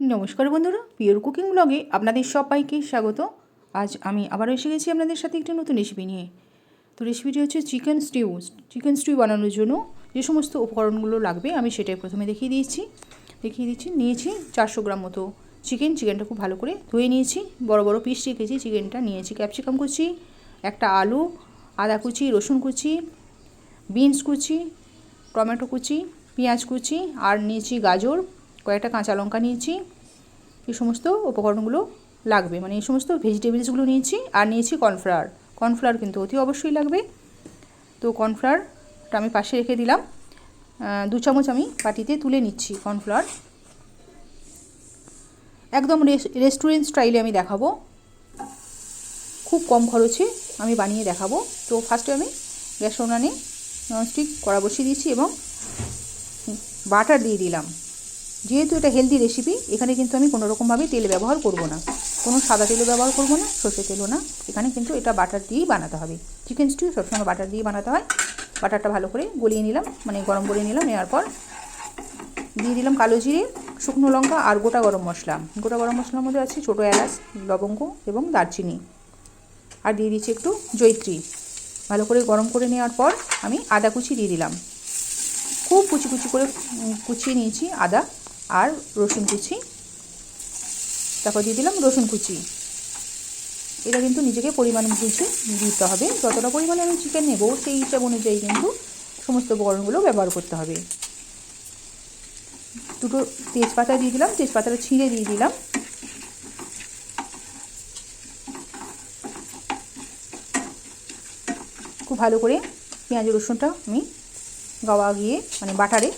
নমস্কার বন্ধুরা, pure cooking ব্লগে আপনাদের সবাইকে স্বাগত। আজ আমি আবারও এসে গেছি আপনাদের সাথে একটি নতুন রেসিপি নিয়ে। তো রেসিপিটি হচ্ছে চিকেন স্টিউ চিকেন স্টিউ বানানোর জন্য যে সমস্ত উপকরণগুলো লাগবে আমি সেটাই প্রথমে দেখিয়ে দিয়েছি। দেখিয়ে দিচ্ছি, নিয়েছি চারশো গ্রাম মতো চিকেন চিকেনটা খুব ভালো করে ধুয়ে নিয়েছি। বড় বড় পিস রেখেছি চিকেনটা নিয়েছি ক্যাপসিকাম কুচি, একটা আলু, আদা কুচি, রসুন কুচি বিনস কুচি, টমেটো কুচি, পেঁয়াজ কুচি, আর নিয়েছি গাজর। কয়েকটা কাঁচা লঙ্কা নিয়েছি, এই সমস্ত উপকরণগুলো লাগবে। মানে এই সমস্ত ভেজিটেবলসগুলো নিয়েছি আর নিয়েছি কর্নফ্লাওয়ার। কর্নফ্লাওয়ার কিন্তু অতি অবশ্যই লাগবে। তো কর্নফ্লাওয়ারটা আমি পাশে রেখে দিলাম। দু চামচ আমি বাটিতে তুলে নিচ্ছি কর্নফ্লাওয়ার। একদম রেস্টুরেন্ট স্টাইলে আমি দেখাবো। খুব কম খরচে আমি বানিয়ে দেখাবো। তো ফার্স্টে আমি গ্যাস উনানে ননস্টিক, কড়া বসিয়ে দিয়েছি এবং বাটার দিয়ে দিলাম। যেহেতু এটা হেলদি রেসিপি এখানে কিন্তু আমি কোনো রকমভাবে তেল ব্যবহার করব না। কোনো সাদা তেলও ব্যবহার করব না, সর্ষে তেলও না। এখানে কিন্তু এটা বাটার দিয়েই বানাতে হবে। চিকেন স্টিউ সবসময় বাটার দিয়ে বানাতে হয়। বাটারটা ভালো করে গলিয়ে নিলাম মানে গরম করে নিলাম নেওয়ার পর দিয়ে দিলাম কালো জিরে, শুকনো লঙ্কা আর গোটা গরম মশলা। গোটা গরম মশলার মধ্যে আছে ছোটো এলাচ, লবঙ্গ এবং দারচিনি। আর দিয়ে দিচ্ছি একটু জৈত্রী ভালো করে গরম করে নেওয়ার পর আমি আদা কুচি দিয়ে দিলাম। খুব কুচি কুচি করে কুচিয়ে নিয়েছি আদা। আর রসুন কুচি। তারপর দিয়ে দিলাম রসুন কুচি। এটা কিন্তু নিজেকে পরিমাণ বুঝে দিতে হবে। যতটা পরিমাণে আমি চিকেন নেব, সেই হিসাব অনুযায়ী কিন্তু সমস্ত উপকরণগুলো ব্যবহার করতে হবে। দুটো তেজপাতা দিয়ে দিলাম, তেজপাতাটা ছিঁড়ে দিয়ে দিলাম। খুব ভালো করে পেঁয়াজ রসুনটা আমি গাওয়া গিয়ে মানে বাটারে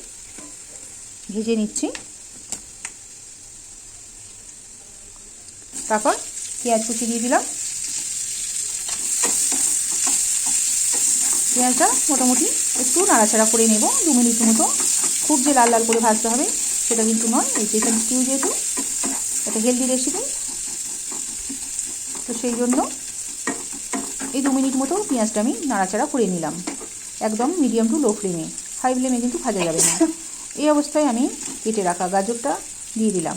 ভেজে নিচ্ছি। তারপর পেঁয়াজ কুচি দিয়ে দিলাম। পেঁয়াজটা মোটামুটি একটু নাড়াচাড়া করে নেব, দু মিনিট মতো। খুব যে লাল লাল করে ভাজতে হবে, সেটা কিন্তু নয়, এই চিকেন স্টিউ যেহেতু, একটা হেলদি রেসিপি তো সেই জন্য এই দু মিনিট মতো পেঁয়াজটা আমি নাড়াচাড়া করে নিলাম, একদম মিডিয়াম টু লো ফ্লেমে হাই ফ্লেমে কিন্তু ভাজা যাবে না। এই অবস্থায় আমি কেটে রাখা গাজরটা দিয়ে দিলাম।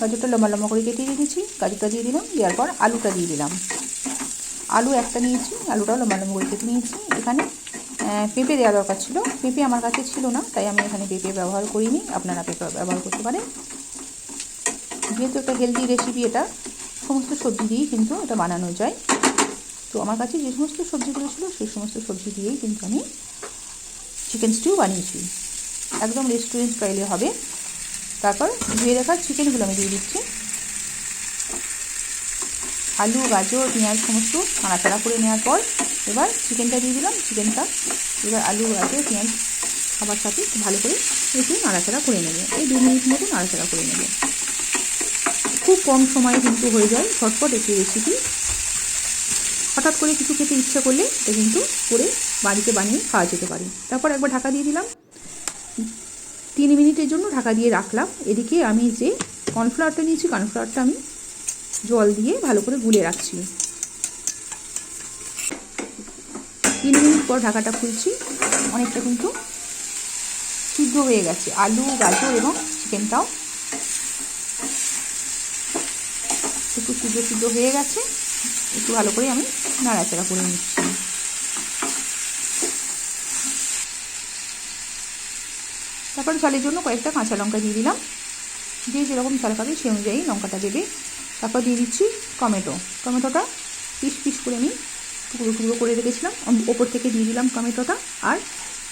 গাজরটা লম্বা লম্বা করে কেটে রেখেছি গাজরটা দিয়ে দিলাম, দেওয়ার পর আলুটা দিয়ে দিলাম। আলু একটা নিয়েছি, আলুটাও লম্বা লম্বা করে কেটে নিয়েছি। এখানে পেঁপে দেওয়া দরকার ছিল। পেঁপে আমার কাছে ছিল না, তাই আমি এখানে পেঁপে ব্যবহার করিনি। আপনারা পেঁপে ব্যবহার করতে পারেন। যেহেতু একটা হেলদি রেসিপি এটা, সমস্ত সবজি দিয়েই কিন্তু এটা বানানো যায়। তো আমার কাছে যে সমস্ত সবজিগুলো ছিল, সেই সমস্ত সবজি দিয়েই কিন্তু আমি চিকেন স্টিউ বানিয়েছি। একদম রেস্টুরেন্ট স্টাইলে হবে। তারপর ধুয়ে রাখা চিকেনগুলো আমি দিয়ে দিচ্ছি। আলু, গাজর, পেঁয়াজ সমস্ত নাড়াচাড়া করে নেওয়ার পর এবার চিকেনটা দিয়ে দিলাম। চিকেনটা, এবার আলু, গাজর, পেঁয়াজ খাবার সাথে ভালো করে একটু নাড়াচাড়া করে নেবে। এই দু মিনিট মতো নাড়াচাড়া করে নেবে। খুব কম সময়ে কিন্তু হয়ে যায় ঝটপট একটি রেসিপি হঠাৎ করে কিছু খেতে ইচ্ছে করলে এটা কিন্তু করে বাড়িতে বানিয়ে খাওয়া যেতে পারে। তারপর একবার ঢাকা দিয়ে দিলাম। তিন মিনিটের জন্য ঢাকা দিয়ে রাখলাম। এদিকে আমি যে কর্নফ্লাওয়ারটা নিয়েছি কর্নফ্লাওয়ারটা আমি জল দিয়ে ভালো করে গুলে রাখছি। তিন মিনিট পর ঢাকাটা খুলছি। অনেকটা কিন্তু সিদ্ধ হয়ে গেছে। আলু, গাজর এবং চিকেনটাও একটু সিদ্ধ সিদ্ধ হয়ে গেছে। একটু ভালো করে আমি নাড়াচাড়া করে নিচ্ছি। তারপর ঝালের জন্য কয়েকটা কাঁচা লঙ্কা দিয়ে দিলাম। যে যেরকম ঝাল খাবে সেই অনুযায়ী লঙ্কাটা দেবে। তারপর দিয়ে দিচ্ছি টমেটো। টমেটোটা পিস পিস করে আমি টুকরো টুকরো করে রেখেছিলাম। ওপর থেকে দিয়ে দিলাম টমেটোটা আর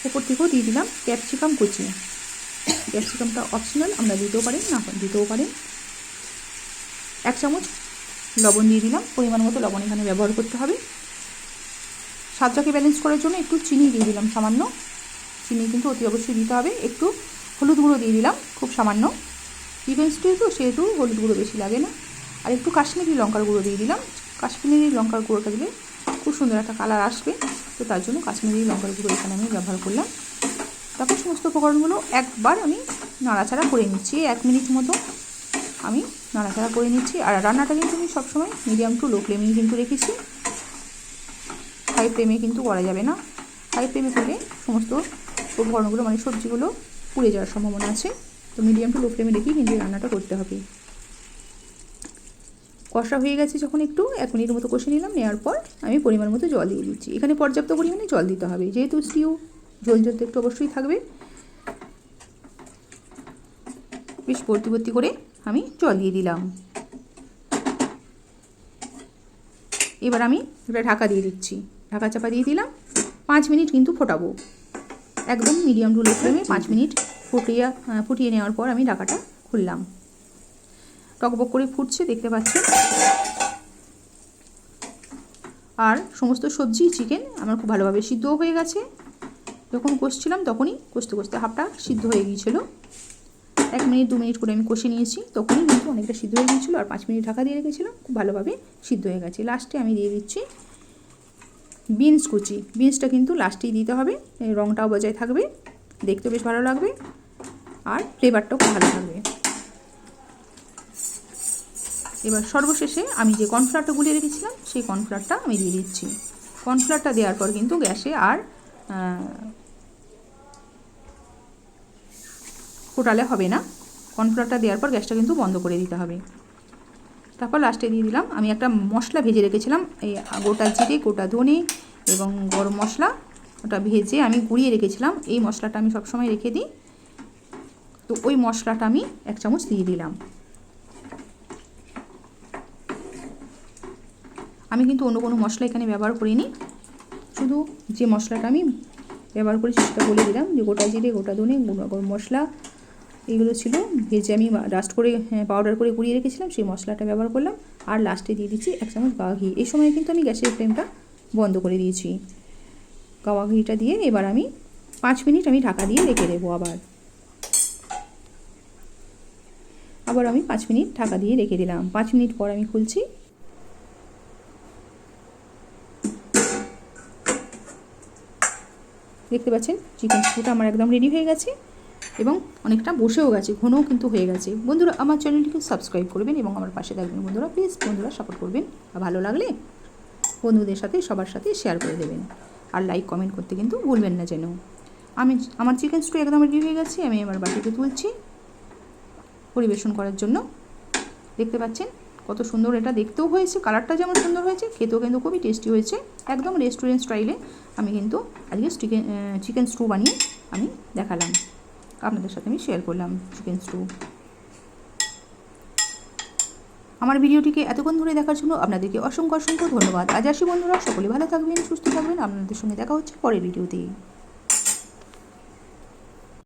ওপর থেকেও দিয়ে দিলাম ক্যাপসিকাম কুচি। ক্যাপসিকামটা অপশনাল আমরা দিতেও পারেন না দিতেও পারেন এক চামচ লবণ দিয়ে দিলাম। পরিমাণ মতো লবণ এখানে ব্যবহার করতে হবে। স্বাদটাকে ব্যালেন্স করার জন্য একটু চিনি দিয়ে দিলাম সামান্য। চিনি কিন্তু অতি অবশ্যই দিতে হবে। একটু হলুদ গুঁড়ো দিয়ে দিলাম, খুব সামান্য। চিকেন স্টিউ তো সেহেতু হলুদ গুঁড়ো বেশি লাগে না। আর একটু কাশ্মীরি লঙ্কার গুঁড়ো দিয়ে দিলাম। কাশ্মীরি লঙ্কার গুঁড়োটা দিলে খুব সুন্দর একটা কালার আসবে। তো তার জন্য কাশ্মীরি লঙ্কার গুঁড়ো এখানে আমি ব্যবহার করলাম। তারপর সমস্ত উপকরণগুলো একবার আমি নাড়াচাড়া করে নিচ্ছি, এক মিনিট মতো আমি নাড়াচাড়া করে নিচ্ছি। আর রান্নাটা কিন্তু আমি সবসময় মিডিয়াম টু লো ফ্লেমেই কিন্তু রেখেছি। হাই ফ্লেমে কিন্তু করা যাবে না। হাই ফ্লেমে করলে সমস্ত উপকরণগুলো মানে সবজিগুলো পুড়ে যাওয়ার সম্ভাবনা আছে। তো মিডিয়াম টু লো ফ্লেমে রেখেই কিন্তু রান্নাটা করতে হবে। কষা হয়ে গেছে যখন একটু, এক মিনিট মতো কষে নিলাম, নেওয়ার পর আমি পরিমাণ মতো জল দিয়ে দিচ্ছি। এখানে পর্যাপ্ত পরিমাণে জল দিতে হবে, যেহেতু স্টিউ জল জল তো একটু অবশ্যই থাকবে। বেশ ভর্তি ভর্তি করে আমি জল দিয়ে দিলাম। এবার আমি এটা ঢাকা দিয়ে দিচ্ছি। ঢাকা চাপা দিয়ে দিলাম। পাঁচ মিনিট কিন্তু ফোটাবো। একদম মিডিয়াম টু লো ফ্লেমে পাঁচ মিনিট ফুটিয়ে ফুটিয়ে নেওয়ার পর আমি ঢাকাটা খুললাম। টকবক করে ফুটছে, দেখতে পাচ্ছেন? আর সমস্ত সবজি চিকেন আমার খুব ভালোভাবে সিদ্ধও হয়ে গেছে। যখন কষছিলাম তখনই কষতে কষতে হাফটা সিদ্ধ হয়ে গিয়েছিল। এক মিনিট, দু মিনিট করে আমি কষে নিয়েছি, তখনই কিন্তু অনেকটা সিদ্ধ হয়ে গিয়েছিল আর পাঁচ মিনিট ঢাকা দিয়ে রেখেছিলাম, খুব ভালোভাবে সিদ্ধ হয়ে গেছে। লাস্টে আমি দিয়ে দিচ্ছি বিনস কুচি। বিনসটা কিন্তু লাস্টেই দিতে হবে রঙটাও বজায় থাকবে, দেখতে বেশ ভালো লাগবে, আর ফ্লেভারটাও ভালো থাকবে। এবার সর্বশেষে আমি যে কর্নফ্লাওয়ারটা গুলিয়ে রেখেছিলাম, সেই কর্নফ্লাওয়ারটা আমি দিয়ে দিচ্ছি। কর্নফ্লাওয়ারটা দেওয়ার পর কিন্তু গ্যাসে আর ফোটালে হবে না। কর্নফ্লাওয়ারটা দেওয়ার পর গ্যাসটা কিন্তু বন্ধ করে দিতে হবে। তারপর লাস্টে দিয়ে দিলাম, আমি একটা মশলা ভেজে রেখেছিলাম, এই গোটা জিরে, গোটা ধনে এবং গরম মশলা ওটা ভেজে আমি গুঁড়িয়ে রেখেছিলাম। এই মশলাটা আমি সবসময় রেখে দিই। তো ওই মশলাটা আমি এক চামচ দিয়ে দিলাম। আমি কিন্তু অন্য কোনো মশলা এখানে ব্যবহার করিনি। শুধু যে মশলাটা আমি ব্যবহার করেছি সেটা বলে দিলাম যে গোটা জিরে, গোটা ধনে গরম মশলা এগুলো ছিল। ভেজে আমি ডাস্ট করে পাউডার করে গুঁড়িয়ে রেখেছিলাম। সেই মশলাটা ব্যবহার করলাম। আর লাস্টে দিয়ে দিচ্ছি এক চামচ গাওয়া এই সময় কিন্তু আমি গ্যাসের ফ্লেমটা বন্ধ করে দিয়েছি। গাওয়া ঘিটা দিয়ে এবার আমি পাঁচ মিনিট আমি ঢাকা দিয়ে রেখে দেবো আবার। আবার আমি পাঁচ মিনিট ঢাকা দিয়ে রেখে দিলাম। পাঁচ মিনিট পর আমি খুলছি। দেখতে পাচ্ছেন চিকেন স্টুটা আমার একদম রেডি হয়ে গেছে এবং অনেকটা বসেও গেছে, ঘনও কিন্তু হয়ে গেছে। বন্ধুরা, আমার চ্যানেলটিকে সাবস্ক্রাইব করবেন এবং আমার পাশে থাকবেন বন্ধুরা প্লিজ বন্ধুরা সাপোর্ট করবেন। ভালো লাগলে বন্ধুদের সাথে, সবার সাথে শেয়ার করে দেবেন। আর লাইক কমেন্ট করতে কিন্তু ভুলবেন না যেন। আমি আমার চিকেন স্টু একদম রেডি হয়ে গেছে, আমি আমার বাটিতে তুলছি। পরিবেশন করার জন্য। দেখতে পাচ্ছেন, কত সুন্দর এটা দেখতেও হয়েছে কালারটা যেমন সুন্দর হয়েছে, খেতেও কিন্তু খুবই টেস্টি হয়েছে। একদম রেস্টুরেন্ট স্টাইলে আমি কিন্তু আজকে চিকেন চিকেন স্টু বানিয়ে আমি দেখালাম। আপনাদের সাথে আমি শেয়ার করলাম চিকেন স্টু আমার ভিডিওটিকে এতক্ষণ ধরে দেখার জন্য আপনাদেরকে অসংখ্য অসংখ্য ধন্যবাদ। আজ আসি বন্ধুরা, সকলে ভালো থাকবেন, সুস্থ থাকবেন। আপনাদের সঙ্গে দেখা হচ্ছে পরের ভিডিওতে।